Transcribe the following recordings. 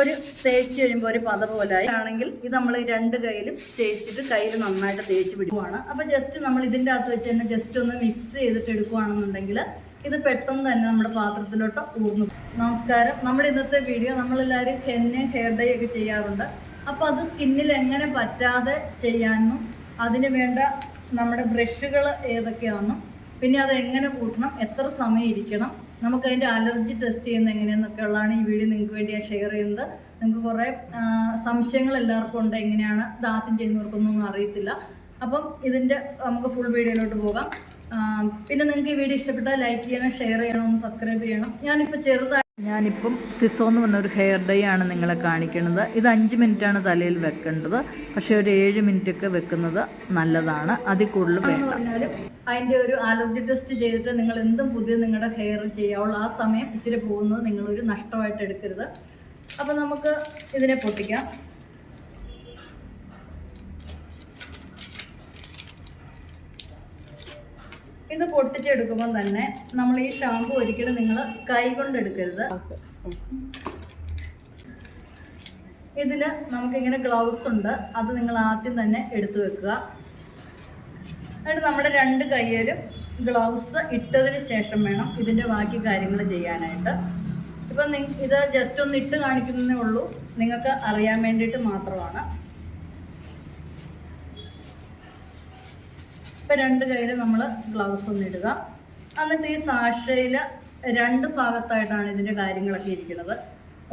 ഒരു തേച്ച് കഴിയുമ്പോൾ ഒരു പത പോലായി ആണെങ്കിൽ ഇത് നമ്മൾ രണ്ട് കയ്യിലും തേച്ചിട്ട് കയ്യിൽ നന്നായിട്ട് തേച്ച് പിടിക്കുവാണ്. അപ്പോൾ ജസ്റ്റ് നമ്മൾ ഇതിന്റെ അകത്ത് വെച്ച് തന്നെ ജസ്റ്റ് ഒന്ന് മിക്സ് ചെയ്തിട്ട് എടുക്കുവാണെന്നുണ്ടെങ്കിൽ ഇത് പെട്ടെന്ന് തന്നെ നമ്മുടെ പാത്രത്തിലോട്ട് ഊർന്നു നമസ്കാരം. നമ്മുടെ ഇന്നത്തെ വീഡിയോ നമ്മളെല്ലാവരും ഹെന്ന് ഹെയർ ഡൈ ഒക്കെ ചെയ്യാറുണ്ട്. അപ്പോൾ അത് സ്കിന്നിൽ എങ്ങനെ പറ്റാതെ ചെയ്യാനും അതിന് വേണ്ട നമ്മുടെ ബ്രഷുകൾ ഏതൊക്കെയാണെന്നും പിന്നെ അത് എങ്ങനെ കൂട്ടണം എത്ര സമയം ഇരിക്കണം നമുക്ക് അതിന്റെ അലർജി ടെസ്റ്റ് ചെയ്യുന്ന എങ്ങനെയെന്നൊക്കെ ഉള്ളതാണ് ഈ വീഡിയോ നിങ്ങൾക്ക് വേണ്ടി ഞാൻ ഷെയർ ചെയ്യുന്നത്. നിങ്ങൾക്ക് കുറേ സംശയങ്ങൾ എല്ലാവർക്കും ഉണ്ട് എങ്ങനെയാണ് ദാത്യം ചെയ്യുന്നവർക്കൊന്നും അറിയത്തില്ല. അപ്പം ഇതിന്റെ നമുക്ക് ഫുൾ വീഡിയോയിലോട്ട് പോകാം. പിന്നെ നിങ്ങൾക്ക് ഈ വീഡിയോ ഇഷ്ടപ്പെട്ടാൽ ലൈക്ക് ചെയ്യണം ഷെയർ ചെയ്യണം സബ്സ്ക്രൈബ് ചെയ്യണം. ഞാനിപ്പോൾ ചെറുതായി ഞാനിപ്പം സിസോ എന്ന് പറഞ്ഞ ഒരു ഹെയർ ഡൈ ആണ് നിങ്ങളെ കാണിക്കുന്നത്. ഇത് അഞ്ച് മിനിറ്റാണ് തലയിൽ വെക്കേണ്ടത്. പക്ഷേ ഒരു ഏഴ് മിനിറ്റ് ഒക്കെ വെക്കുന്നത് നല്ലതാണ്. അതിൽ കൂടുതൽ വേണ്ട. അതിന്റെ ഒരു അലർജി ടെസ്റ്റ് ചെയ്തിട്ട് നിങ്ങൾ എന്തും പുതിയ നിങ്ങളുടെ ഹെയർ ചെയ്യാവുള്ളൂ ആ സമയം ഇച്ചിരി പോകുന്നത് നിങ്ങളൊരു നഷ്ടമായിട്ട് എടുക്കരുത്. അപ്പോൾ നമുക്ക് ഇതിനെ പൊട്ടിക്കാം. ഇത് പൊട്ടിച്ചെടുക്കുമ്പോൾ തന്നെ നമ്മൾ ഈ ഷാമ്പു ഒരിക്കലും നിങ്ങൾ കൈ കൊണ്ടെടുക്കരുത് ഇതിൽ നമുക്കിങ്ങനെ ഗ്ലൗസ് ഉണ്ട്. അത് നിങ്ങൾ ആദ്യം തന്നെ എടുത്തു വെക്കുക. എന്നിട്ട് നമ്മുടെ രണ്ട് കയ്യിലും ഗ്ലൗസ് ഇട്ടതിന് ശേഷം വേണം ഇതിന്റെ ബാക്കി കാര്യങ്ങൾ ചെയ്യാനായിട്ട്. ഇപ്പം ഇത് ജസ്റ്റ് ഒന്ന് ഇട്ട് കാണിക്കുന്നതേ ഉള്ളൂ. നിങ്ങൾക്ക് അറിയാൻ വേണ്ടിയിട്ട് മാത്രമാണ്. ഇപ്പം രണ്ട് കയ്യിൽ നമ്മൾ ഗ്ലൗസ് ഒന്ന് ഇടുക. എന്നിട്ട് ഈ സാഷയിൽ രണ്ട് ഭാഗത്തായിട്ടാണ് ഇതിന്റെ കാര്യങ്ങളൊക്കെ ഇരിക്കുന്നത്.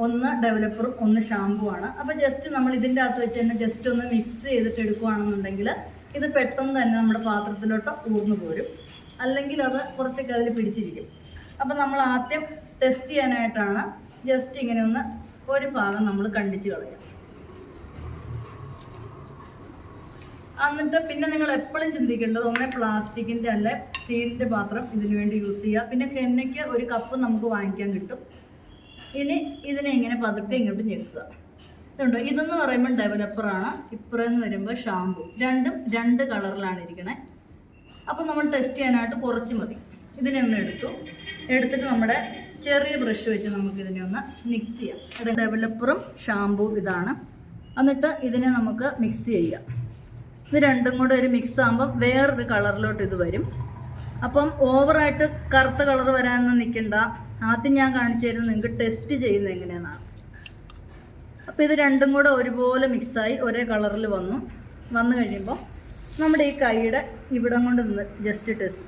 ഒന്ന് ഡെവലപ്പറും ഒന്ന് ഷാമ്പു ആണ്. അപ്പോൾ ജസ്റ്റ് നമ്മൾ ഇതിന്റെ അകത്ത് വെച്ച് തന്നെ ജസ്റ്റ് ഒന്ന് മിക്സ് ചെയ്തിട്ട് എടുക്കുകയാണെന്നുണ്ടെങ്കിൽ ഇത് പെട്ടെന്ന് തന്നെ നമ്മുടെ പാത്രത്തിലോട്ട് ഊർന്നു പോരും. അല്ലെങ്കിൽ അത് കുറച്ചൊക്കെ അതിൽ പിടിച്ചിരിക്കും. അപ്പോൾ നമ്മൾ ആദ്യം ടെസ്റ്റ് ചെയ്യാനായിട്ടാണ് ജസ്റ്റ് ഇങ്ങനെ ഒന്ന് ഒരു ഭാഗം നമ്മൾ കണ്ടിച്ച് കളയും എന്നിട്ട് പിന്നെ നിങ്ങൾ എപ്പോഴും ചിന്തിക്കേണ്ടത് ഒന്നേ പ്ലാസ്റ്റിക്കിന്റെ അല്ല സ്റ്റീലിന്റെ പാത്രം ഇതിനു വേണ്ടി യൂസ് ചെയ്യുക. പിന്നെ കെണ്ണയ്ക്ക് ഒരു കപ്പ് നമുക്ക് വാങ്ങിക്കാൻ കിട്ടും. ഇനി ഇതിനെ ഇങ്ങനെ പതുക്കെ ഇങ്ങോട്ട് ഞെക്കുക. ഇതുണ്ടോ? ഇതെന്ന് പറയുമ്പോൾ ഡെവലപ്പറാണ് ഇപ്പുറമെന്ന് വരുമ്പോൾ ഷാമ്പു രണ്ടും രണ്ട് കളറിലാണ് ഇരിക്കണേ. അപ്പോൾ നമ്മൾ ടെസ്റ്റ് ചെയ്യാനായിട്ട് കുറച്ച് മതി. ഇതിനെ ഒന്ന് എടുത്തു. എടുത്തിട്ട് നമ്മുടെ ചെറിയ ബ്രഷ് വെച്ച് നമുക്ക് ഇതിനെ ഒന്ന് മിക്സ് ചെയ്യാം. ഡെവലപ്പറും ഷാമ്പു ഇതാണ്. എന്നിട്ട് ഇതിനെ നമുക്ക് മിക്സ് ചെയ്യാം. ഇത് രണ്ടും കൂടെ ഒരു മിക്സ് ആകുമ്പോൾ വേറൊരു കളറിലോട്ട് ഇത് വരും. അപ്പം ഓവറായിട്ട് കറുത്ത കളർ വരാനൊന്നും നിൽക്കണ്ട ആദ്യം ഞാൻ കാണിച്ചു തരുന്നത് നിങ്ങൾക്ക് ടെസ്റ്റ് ചെയ്യുന്നത് എങ്ങനെയാണെന്നാണ്. അപ്പോൾ ഇത് രണ്ടും കൂടെ ഒരുപോലെ മിക്സായി ഒരേ കളറിൽ വന്നു. വന്നു കഴിയുമ്പോൾ നമ്മുടെ ഈ കൈയുടെ ഇവിടം കൊണ്ട് നിന്ന് ജസ്റ്റ് ടെസ്റ്റ്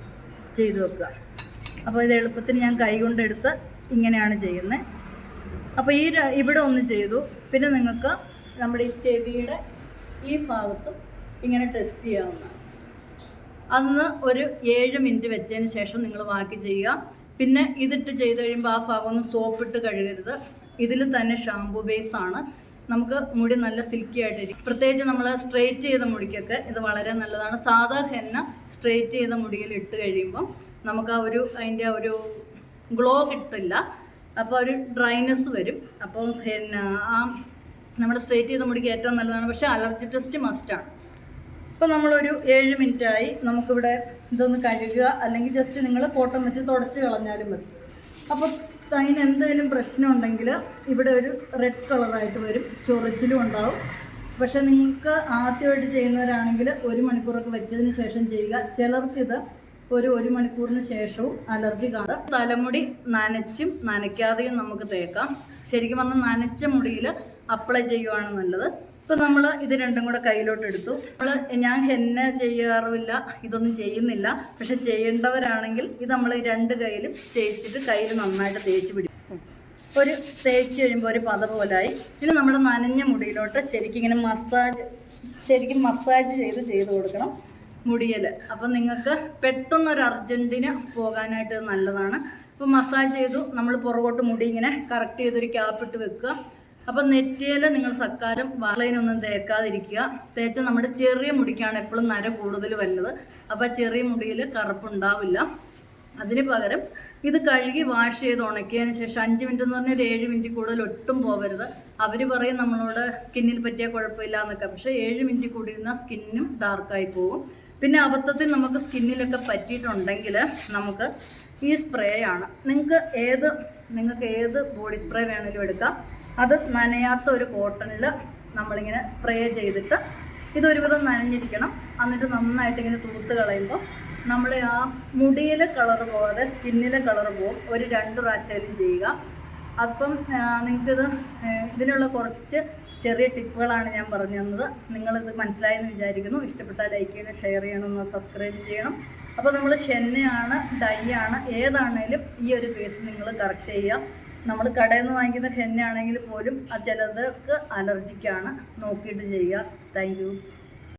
ചെയ്ത് വെക്കുക. അപ്പോൾ ഇത് എളുപ്പത്തിന് ഞാൻ കൈ കൊണ്ടെടുത്ത് ഇങ്ങനെയാണ് ചെയ്യുന്നത്. അപ്പോൾ ഈ ഇവിടെ ഒന്ന് ചെയ്തു. പിന്നെ നിങ്ങൾക്ക് നമ്മുടെ ഈ ചെവിയുടെ ഈ ഭാഗത്തും ഇങ്ങനെ ടെസ്റ്റ് ചെയ്യാവുന്നതാണ് അന്ന് ഒരു ഏഴ് മിനിറ്റ് വെച്ചതിന് ശേഷം നിങ്ങൾ ബാക്കി ചെയ്യുക. പിന്നെ ഇതിട്ട് ചെയ്ത് കഴിയുമ്പോൾ ആ ഭാഗം ഒന്ന് സോപ്പിട്ട് കഴുകരുത്. ഇതിൽ തന്നെ ഷാംപൂ ബേസ് ആണ്. നമുക്ക് മുടി നല്ല സിൽക്കി ആയിട്ടിരിക്കും പ്രത്യേകിച്ച് നമ്മൾ സ്ട്രെയിറ്റ് ചെയ്ത മുടിക്കൊക്കെ ഇത് വളരെ നല്ലതാണ്. സാധാ ഹെന്ന സ്ട്രെയിറ്റ് ചെയ്ത മുടിയിൽ ഇട്ട് കഴിയുമ്പം നമുക്ക് ആ ഒരു അതിന്റെ ആ ഒരു ഗ്ലോ കിട്ടില്ല. അപ്പോൾ ഒരു ഡ്രൈനെസ് വരും. അപ്പോൾ ഹെന്ന ആ നമ്മുടെ സ്ട്രെയിറ്റ് ചെയ്ത മുടിക്ക് ഏറ്റവും നല്ലതാണ്. പക്ഷേ അലർജി ടെസ്റ്റ് മസ്റ്റാണ് ഇപ്പം നമ്മളൊരു ഏഴ് മിനിറ്റായി നമുക്കിവിടെ ഇതൊന്ന് കഴുകുക. അല്ലെങ്കിൽ ജസ്റ്റ് നിങ്ങൾ കോട്ടം വെച്ച് തുടച്ച് കളഞ്ഞാലും മതി. അപ്പോൾ അതിന് എന്തെങ്കിലും പ്രശ്നം ഉണ്ടെങ്കിൽ ഇവിടെ ഒരു റെഡ് കളറായിട്ട് വരും. ചൊറിച്ചിലും ഉണ്ടാവും. പക്ഷേ നിങ്ങൾക്ക് ആദ്യമായിട്ട് ചെയ്യുന്നവരാണെങ്കിൽ ഒരു മണിക്കൂറൊക്കെ വെച്ചതിന് ശേഷം ചെയ്യുക. ചിലർക്കിത് ഒരു ഒരു മണിക്കൂറിന് ശേഷവും അലർജി കാണാം. തലമുടി നനച്ചും നനയ്ക്കാതെയും നമുക്ക് തേക്കാം. ശരിക്കും പറഞ്ഞാൽ നനച്ച മുടിയിൽ അപ്ലൈ ചെയ്യുവാണ് നല്ലത്. ഇപ്പം നമ്മൾ ഇത് രണ്ടും കൂടെ കയ്യിലോട്ട് എടുത്തു. നമ്മൾ ഞാൻ ഹെന്ന ചെയ്യാറുമില്ല ഇതൊന്നും ചെയ്യുന്നില്ല. പക്ഷെ ചെയ്യേണ്ടവരാണെങ്കിൽ ഇത് നമ്മൾ രണ്ട് കയ്യിലും തേച്ചിട്ട് കയ്യിൽ നന്നായിട്ട് തേച്ച് പിടിക്കും ഒരു തേച്ച് കഴിയുമ്പോൾ ഒരു പത പോലായി. ഇനി നമ്മുടെ നനഞ്ഞ മുടിയിലോട്ട് ശരിക്കും ഇങ്ങനെ മസാജ് ശരിക്കും മസാജ് ചെയ്ത് ചെയ്ത് കൊടുക്കണം. മുടിയിൽ അപ്പം നിങ്ങൾക്ക് പെട്ടെന്ന് ഒരു അർജന്റിന് പോകാനായിട്ട് നല്ലതാണ്. അപ്പോൾ മസാജ് ചെയ്തു നമ്മൾ പുറകോട്ട് മുടി ഇങ്ങനെ കറക്റ്റ് ചെയ്തൊരു ക്യാപ്പിട്ട് വെക്കുക. അപ്പം നെറ്റിയിൽ നിങ്ങൾ സക്കാരം വാളയിനൊന്നും തേക്കാതിരിക്കുക. തേച്ച നമ്മുടെ ചെറിയ മുടിക്കാണ് എപ്പോഴും നര കൂടുതൽ വരുന്നത് അപ്പോൾ ചെറിയ മുടിയിൽ കറുപ്പുണ്ടാവില്ല. അതിന് പകരം ഇത് കഴുകി വാഷ് ചെയ്ത് ഉണക്കിയതിന് ശേഷം അഞ്ച് മിനിറ്റ് എന്ന് പറഞ്ഞാൽ ഒരു ഏഴ് മിനിറ്റ് കൂടുതൽ ഒട്ടും പോകരുത് അവർ പറയും നമ്മളോട് സ്കിന്നിൽ പറ്റിയ കുഴപ്പമില്ല എന്നൊക്കെ. പക്ഷേ ഏഴ് മിനിറ്റ് കൂടി ഇരുന്നാൽ സ്കിന്നും ഡാർക്കായി പോകും. പിന്നെ അബദ്ധത്തിൽ നമുക്ക് സ്കിന്നിലൊക്കെ പറ്റിയിട്ടുണ്ടെങ്കിൽ നമുക്ക് ഈ സ്പ്രേ ആണ്. നിങ്ങൾക്ക് ഏത് നിങ്ങൾക്ക് ഏത് ബോഡി സ്പ്രേ വേണമെങ്കിലും എടുക്കാം. അത് നനയാത്ത ഒരു കോട്ടണിൽ നമ്മളിങ്ങനെ സ്പ്രേ ചെയ്തിട്ട് ഇതൊരുവിധം നനഞ്ഞിരിക്കണം. എന്നിട്ട് നന്നായിട്ട് ഇങ്ങനെ തൂത്ത് കളയുമ്പോൾ നമ്മുടെ ആ മുടിയിലെ കളർ പോകാതെ സ്കിന്നിലെ കളർ പോകും ഒരു രണ്ട് പ്രാവശ്യം ചെയ്യുക. അപ്പം നിങ്ങൾക്കിത് ഇതിനുള്ള കുറച്ച് ചെറിയ ടിപ്പുകളാണ് ഞാൻ പറഞ്ഞു തന്നത്. നിങ്ങളിത് മനസ്സിലായെന്ന് വിചാരിക്കുന്നു. ഇഷ്ടപ്പെട്ടാൽ ലൈക്ക് ചെയ്യണം ഷെയർ ചെയ്യണം സബ്സ്ക്രൈബ് ചെയ്യണം. അപ്പോൾ നമ്മൾ ഹെന്നയാണ് ഡൈ ആണ് ഏതാണേലും ഈ ഒരു പേസ് നിങ്ങൾ കറക്റ്റ് ചെയ്യുക. നമ്മൾ കടയിൽ നിന്ന് വാങ്ങിക്കുന്ന ഹെന്ന ആണെങ്കിൽ പോലും ആ ചിലർക്ക് അലർജിക്കാണ്. നോക്കിയിട്ട് ചെയ്യുക. താങ്ക്